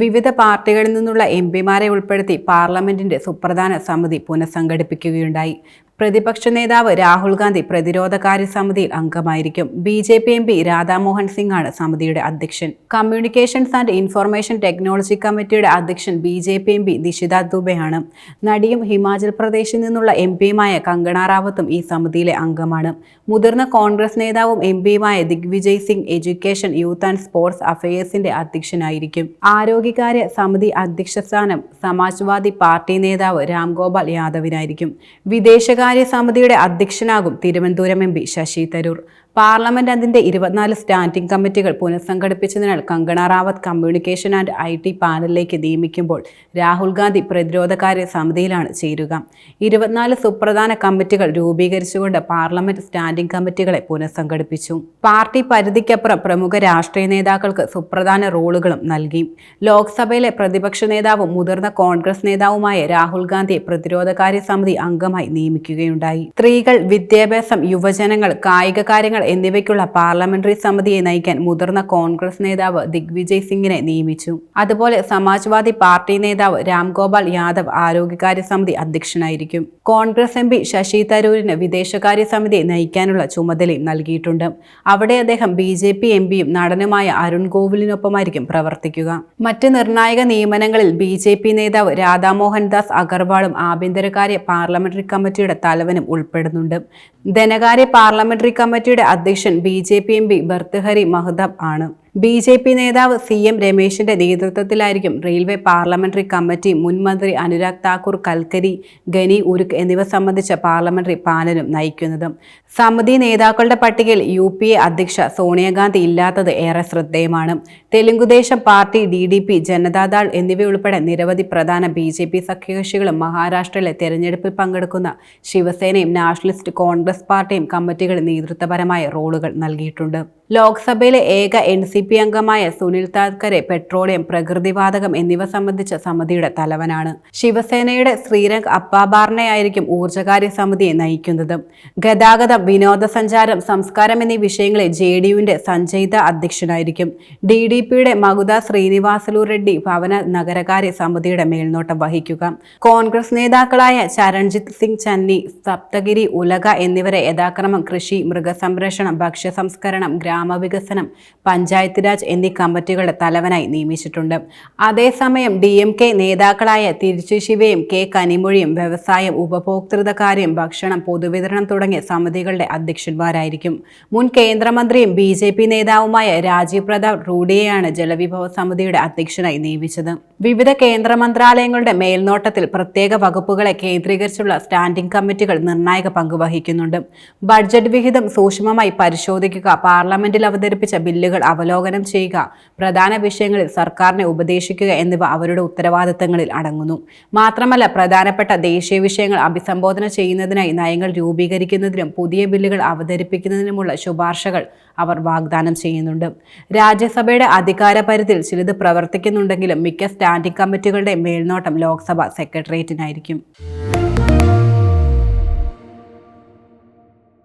വിവിധ പാർട്ടികളിൽ നിന്നുള്ള എം പിമാരെ ഉൾപ്പെടുത്തി പാർലമെന്റിന്റെ സുപ്രധാന സമിതി പുനഃസംഘടിപ്പിക്കുകയുണ്ടായി. പ്രതിപക്ഷ നേതാവ് രാഹുൽ ഗാന്ധി പ്രതിരോധകാര്യ സമിതിയിൽ അംഗമായിരിക്കും. B J P M P Radhamohan Singh ആണ് സമിതിയുടെ അധ്യക്ഷൻ. കമ്മ്യൂണിക്കേഷൻസ് ആൻഡ് ഇൻഫർമേഷൻ ടെക്നോളജി കമ്മിറ്റിയുടെ അധ്യക്ഷൻ B J P M P Nishita ദുബെയാണ്. നടിയും ഹിമാചൽ പ്രദേശിൽ നിന്നുള്ള എം പിയുമായ കങ്കണ റാവത്തും ഈ സമിതിയിലെ അംഗമാണ്. മുതിർന്ന കോൺഗ്രസ് നേതാവും M പിയുമായ Digvijay Singh education youth and sports അഫയേഴ്സിന്റെ അധ്യക്ഷനായിരിക്കും. ആരോഗ്യകാര്യ സമിതി അധ്യക്ഷ സ്ഥാനം സമാജ്വാദി പാർട്ടി നേതാവ് രാംഗോപാൽ യാദവിനായിരിക്കും. വിദേശകാര്യ സമിതിയുടെ അധ്യക്ഷനാകും Thiruvananthapuram M P Shashi Tharoor. Parliament അതിന്റെ ഇരുപത്തിനാല് സ്റ്റാൻഡിംഗ് കമ്മിറ്റികൾ പുനഃസംഘടിപ്പിച്ചതിനാൽ Kangana Rawat communication and I T പാനലിലേക്ക് നിയമിക്കുമ്പോൾ രാഹുൽ ഗാന്ധി പ്രതിരോധകാര്യ സമിതിയിലാണ് ചേരുക. ഇരുപത്തിനാല് സുപ്രധാന കമ്മിറ്റികൾ രൂപീകരിച്ചുകൊണ്ട് പാർലമെന്റ് സ്റ്റാൻഡിംഗ് കമ്മിറ്റികളെ പുനഃസംഘടിപ്പിച്ചു. പാർട്ടി പരിധിക്കപ്പുറം പ്രമുഖ രാഷ്ട്രീയ നേതാക്കൾക്ക് സുപ്രധാന റോളുകളും നൽകി. ലോക്സഭയിലെ പ്രതിപക്ഷ നേതാവും മുതിർന്ന കോൺഗ്രസ് നേതാവുമായ രാഹുൽ ഗാന്ധിയെ പ്രതിരോധകാര്യ സമിതി അംഗമായി നിയമിക്കുകയുണ്ടായി. സ്ത്രീകൾ വിദ്യാഭ്യാസം യുവജനങ്ങൾ കായിക കാര്യങ്ങൾ എന്നിവയ്ക്കുള്ള പാർലമെന്ററി സമിതിയെ നയിക്കാൻ മുതിർന്ന കോൺഗ്രസ് നേതാവ് ദിഗ്വിജയ് സിംഗിനെ നിയമിച്ചു. അതുപോലെ സമാജ്വാദി പാർട്ടി നേതാവ് രാംഗോപാൽ യാദവ് ആരോഗ്യകാര്യ സമിതി അധ്യക്ഷനായിരിക്കും. കോൺഗ്രസ് എം പി ശശി തരൂരിന് വിദേശകാര്യ സമിതിയെ നയിക്കാനുള്ള ചുമതലയും നൽകിയിട്ടുണ്ട്. അവിടെ അദ്ദേഹം ബി ജെ പി എം പിയും നടനുമായ അരുൺ ഗോകുലിനൊപ്പമായിരിക്കും പ്രവർത്തിക്കുക. മറ്റ് നിർണായക നിയമനങ്ങളിൽ ബി ജെ പി നേതാവ് രാധാമോഹൻ ദാസ് അഗർവാളും ആഭ്യന്തരകാര്യ പാർലമെന്ററി കമ്മിറ്റിയുടെ തലവനും ഉൾപ്പെടുന്നുണ്ട്. ധനകാര്യ പാർലമെന്ററി കമ്മിറ്റിയുടെ അധ്യക്ഷൻ B J P M P Bhartruhari Mahtab ആണ്. ബി ജെ പി നേതാവ് സി എം രമേശിന്റെ നേതൃത്വത്തിലായിരിക്കും റെയിൽവേ പാർലമെന്ററി കമ്മിറ്റി മുൻ മന്ത്രി അനുരാഗ് താക്കൂർ കൽക്കരി ഗനി ഉരുക്ക് എന്നിവ സംബന്ധിച്ച പാർലമെന്ററി പാനലും നയിക്കുന്നത്. സമിതി നേതാക്കളുടെ പട്ടികയിൽ യു പി എ അധ്യക്ഷ സോണിയാഗാന്ധി ഇല്ലാത്തത് ഏറെ ശ്രദ്ധേയമാണ്. Telugudesam party D D P Janata Dal എന്നിവയുൾപ്പെടെ നിരവധി പ്രധാന ബി ജെ പി സഖ്യകക്ഷികളും മഹാരാഷ്ട്രയിലെ തെരഞ്ഞെടുപ്പിൽ പങ്കെടുക്കുന്ന ശിവസേനയും നാഷണലിസ്റ്റ് കോൺഗ്രസ് പാർട്ടിയും കമ്മിറ്റികളിൽ നേതൃത്വപരമായ റോളുകൾ നൽകിയിട്ടുണ്ട്. ലോക്സഭയിലെ ഏക എൻ സി പി അംഗമായ സുനിൽ താക്കറെ പെട്രോളിയം പ്രകൃതിവാതകം എന്നിവ സംബന്ധിച്ച സമിതിയുടെ തലവനാണ്. ശിവസേനയുടെ ശ്രീരംഗ് അപ്പാബാർണയായിരിക്കും ഊർജകാര്യ സമിതിയെ നയിക്കുന്നത്. ഗതാഗതം വിനോദസഞ്ചാരം സംസ്കാരം എന്നീ വിഷയങ്ങളിൽ ജെ ഡി യുവിന്റെ സഞ്ജയ്ത അധ്യക്ഷനായിരിക്കും. ഡി ഡി പിയുടെ മകുത ശ്രീനിവാസലു റെഡ്ഡി ഭവന നഗരകാര്യ സമിതിയുടെ മേൽനോട്ടം വഹിക്കുക. കോൺഗ്രസ് നേതാക്കളായ ചരൺജിത് സിംഗ് ചന്നി സപ്തഗിരി ഉലക എന്നിവരെ യഥാക്രമം കൃഷി മൃഗസംരക്ഷണം ഭക്ഷ്യസംസ്കരണം ഗ്രാമവികസനം പഞ്ചായത്ത് രാജ് എന്നീ കമ്മിറ്റികളുടെ തലവനായി നിയമിച്ചിട്ടുണ്ട്. അതേസമയം ഡി എം കെ നേതാക്കളായ തിരിച്ചു ശിവയും കെ കനിമൊഴിയും വ്യവസായം ഉപഭോക്തൃകാര്യം ഭക്ഷണം പൊതുവിതരണം തുടങ്ങിയ സമിതികളുടെ അധ്യക്ഷന്മാരായിരിക്കും. മുൻ കേന്ദ്രമന്ത്രിയും ബി ജെ പി നേതാവുമായ രാജീവ് പ്രതാപ് റൂഡിയെയാണ് ജലവിഭവ സമിതിയുടെ അധ്യക്ഷനായി നിയമിച്ചത്. വിവിധ കേന്ദ്ര മന്ത്രാലയങ്ങളുടെ മേൽനോട്ടത്തിൽ പ്രത്യേക വകുപ്പുകളെ കേന്ദ്രീകരിച്ചുള്ള സ്റ്റാൻഡിംഗ് കമ്മിറ്റികൾ നിർണായക പങ്കുവഹിക്കുന്നുണ്ട് ബഡ്ജറ്റ് വിഹിതം സൂക്ഷ്മമായി പരിശോധിക്കുക പാർലമെന്റിൽ അവതരിപ്പിച്ച ബില്ലുകൾ അവലോകനം ചെയ്യുക പ്രധാന വിഷയങ്ങളിൽ സർക്കാരിനെ ഉപദേശിക്കുക എന്നിവ അവരുടെ ഉത്തരവാദിത്തങ്ങളിൽ അടങ്ങുന്നു. മാത്രമല്ല പ്രധാനപ്പെട്ട ദേശീയ വിഷയങ്ങൾ അഭിസംബോധന ചെയ്യുന്നതിനായി നയങ്ങൾ രൂപീകരിക്കുന്നതിനും പുതിയ ബില്ലുകൾ അവതരിപ്പിക്കുന്നതിനുമുള്ള ശുപാർശകൾ അവർ വാഗ്ദാനം ചെയ്യുന്നുണ്ട്. രാജ്യസഭയുടെ അധികാര പരിധിയിൽ ചിലത് പ്രവർത്തിക്കുന്നുണ്ടെങ്കിലും മിക്ക സ്റ്റാൻഡിംഗ് കമ്മിറ്റികളുടെ മേൽനോട്ടം ലോക്സഭ സെക്രട്ടേറിയറ്റിനായിരിക്കും.